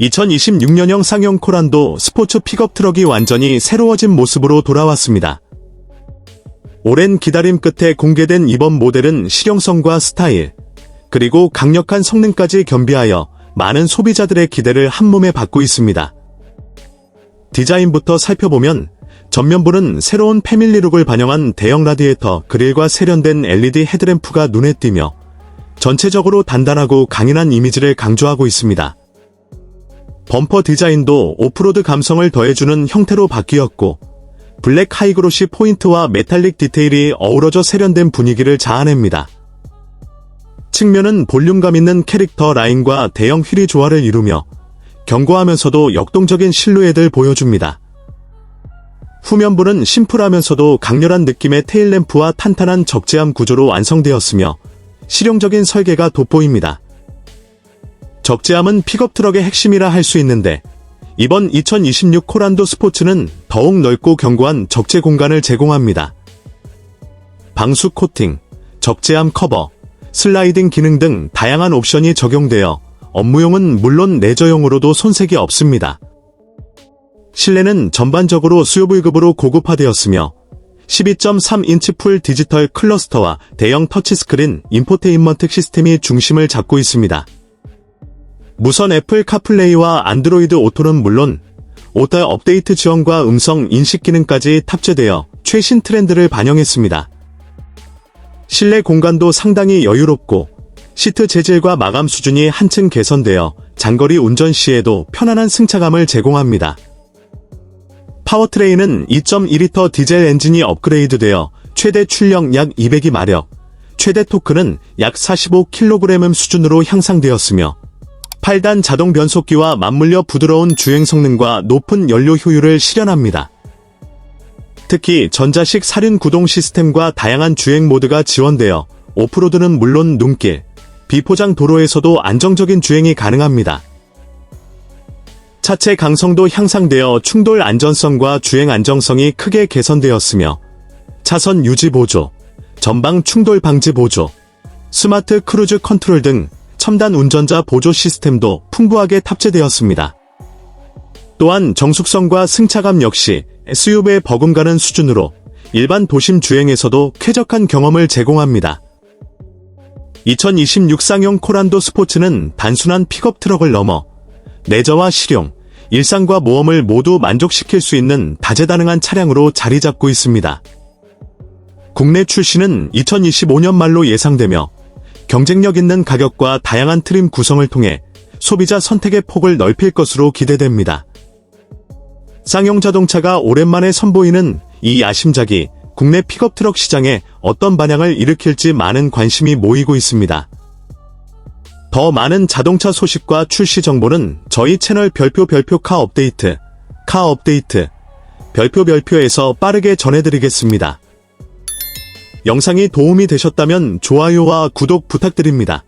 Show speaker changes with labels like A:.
A: (2026년형) 상용 코란도 스포츠 픽업 트럭이 완전히 새로워진 모습으로 돌아왔습니다. 오랜 기다림 끝에 공개된 이번 모델은 실용성과 스타일, 그리고 강력한 성능까지 겸비하여 많은 소비자들의 기대를 한몸에 받고 있습니다. 디자인부터 살펴보면 전면부는 새로운 패밀리룩을 반영한 대형 라디에이터 그릴과 세련된 LED 헤드램프가 눈에 띄며 전체적으로 단단하고 강인한 이미지를 강조하고 있습니다. 범퍼 디자인도 오프로드 감성을 더해주는 형태로 바뀌었고 블랙 하이그로시 포인트와 메탈릭 디테일이 어우러져 세련된 분위기를 자아냅니다. 측면은 볼륨감 있는 캐릭터 라인과 대형 휠이 조화를 이루며 견고하면서도 역동적인 실루엣을 보여줍니다. 후면부는 심플하면서도 강렬한 느낌의 테일램프와 탄탄한 적재함 구조로 완성되었으며 실용적인 설계가 돋보입니다. 적재함은 픽업 트럭의 핵심이라 할 수 있는데 이번 2026 코란도 스포츠는 더욱 넓고 견고한 적재 공간을 제공합니다. 방수 코팅, 적재함 커버, 슬라이딩 기능 등 다양한 옵션이 적용되어 업무용은 물론 레저용으로도 손색이 없습니다. 실내는 전반적으로 SUV급으로 고급화되었으며 12.3인치 풀 디지털 클러스터와 대형 터치스크린 인포테인먼트 시스템이 중심을 잡고 있습니다. 무선 애플 카플레이와 안드로이드 오토는 물론 오타 업데이트 지원과 음성 인식 기능까지 탑재되어 최신 트렌드를 반영했습니다. 실내 공간도 상당히 여유롭고 시트 재질과 마감 수준이 한층 개선되어 장거리 운전 시에도 편안한 승차감을 제공합니다. 파워트레인은 2.2리터 디젤 엔진이 업그레이드되어 최대 출력 약 202마력, 최대 토크는 약 45kg 수준으로 향상되었으며 8단 자동 변속기와 맞물려 부드러운 주행 성능과 높은 연료 효율을 실현합니다. 특히 전자식 사륜 구동 시스템과 다양한 주행 모드가 지원되어 오프로드는 물론 눈길, 비포장 도로에서도 안정적인 주행이 가능합니다. 차체 강성도 향상되어 충돌 안전성과 주행 안정성이 크게 개선되었으며 차선 유지 보조, 전방 충돌 방지 보조, 스마트 크루즈 컨트롤 등 첨단 운전자 보조 시스템도 풍부하게 탑재되었습니다. 또한 정숙성과 승차감 역시 SUV에 버금가는 수준으로 일반 도심 주행에서도 쾌적한 경험을 제공합니다. 2026 쌍용 코란도 스포츠는 단순한 픽업 트럭을 넘어 레저와 실용, 일상과 모험을 모두 만족시킬 수 있는 다재다능한 차량으로 자리 잡고 있습니다. 국내 출시는 2025년 말로 예상되며 경쟁력 있는 가격과 다양한 트림 구성을 통해 소비자 선택의 폭을 넓힐 것으로 기대됩니다. 쌍용 자동차가 오랜만에 선보이는 이 야심작이 국내 픽업 트럭 시장에 어떤 반향을 일으킬지 많은 관심이 모이고 있습니다. 더 많은 자동차 소식과 출시 정보는 저희 채널 별표 별표 카 업데이트, 카 업데이트, 별표 별표에서 빠르게 전해드리겠습니다. 영상이 도움이 되셨다면 좋아요와 구독 부탁드립니다.